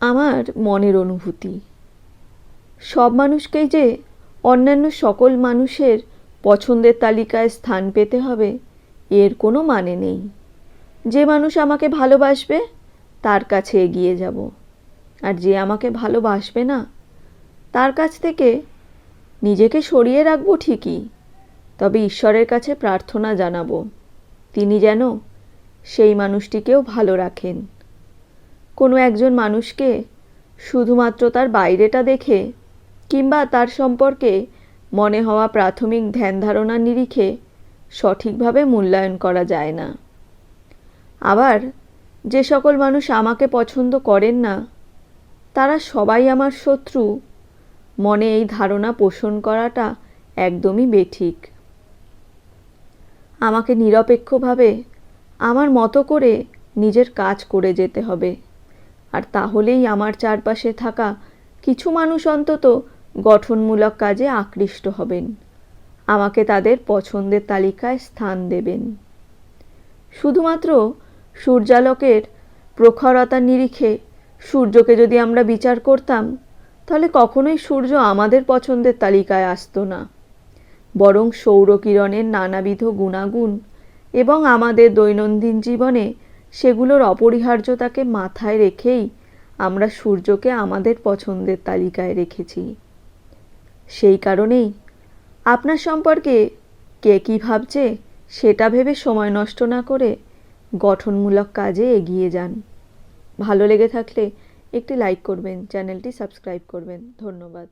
আমার মনের অনুভূতি। সব মানুষকেই যে অন্যান্য সকল মানুষের পছন্দের তালিকায় স্থান পেতে হবে, এর কোনো মানে নেই। যে মানুষ আমাকে ভালোবাসবে, তার কাছে এগিয়ে যাব। আর যে আমাকে ভালোবাসবে না, তার কাছ থেকে নিজেকে সরিয়ে রাখব ঠিকই, তবে ঈশ্বরের কাছে প্রার্থনা জানাব, তিনি যেন সেই মানুষটিকেও ভালো রাখেন। কোনো একজন মানুষকে শুধুমাত্র তার বাইরেটা দেখে কিংবা তার সম্পর্কে মনে হওয়া প্রাথমিক ধ্যান ধারণার নিরিখে সঠিকভাবে মূল্যায়ন করা যায় না। আবার যে সকল মানুষ আমাকে পছন্দ করেন না, তারা সবাই আমার শত্রু। মনে এই ধারণা পোষণ করাটা একদমই বেঠিক। আমাকে নিরপেক্ষভাবে আমার মতো করে নিজের কাজ করে যেতে হবে। আর তাহলেই আমার চারপাশে থাকা কিছু মানুষ অন্তত গঠনমূলক কাজে আকৃষ্ট হবেন। আমাকে তাদের পছন্দের তালিকায় স্থান দেবেন। শুধুমাত্র সূর্যালোকের প্রখরতার নিরিখে সূর্যকে যদি আমরা বিচার করতাম, তাহলে কখনোই সূর্য আমাদের পছন্দের তালিকায় আসতো না। বরং সৌরকিরণের নানাবিধ গুণাগুণ এবং আমাদের দৈনন্দিন জীবনে সেগুলোর অপরিহার্যতাকে মাথায় রেখেই আমরা সূর্যকে আমাদের পছন্দের তালিকায় রেখেছি। সেই কারণেই আপনার সম্পর্কে কে কী ভাবছে সেটা ভেবে সময় নষ্ট না করে গঠনমূলক কাজে এগিয়ে যান। ভালো লেগে থাকলে একটি লাইক করবেন, চ্যানেলটি সাবস্ক্রাইব করবেন। ধন্যবাদ।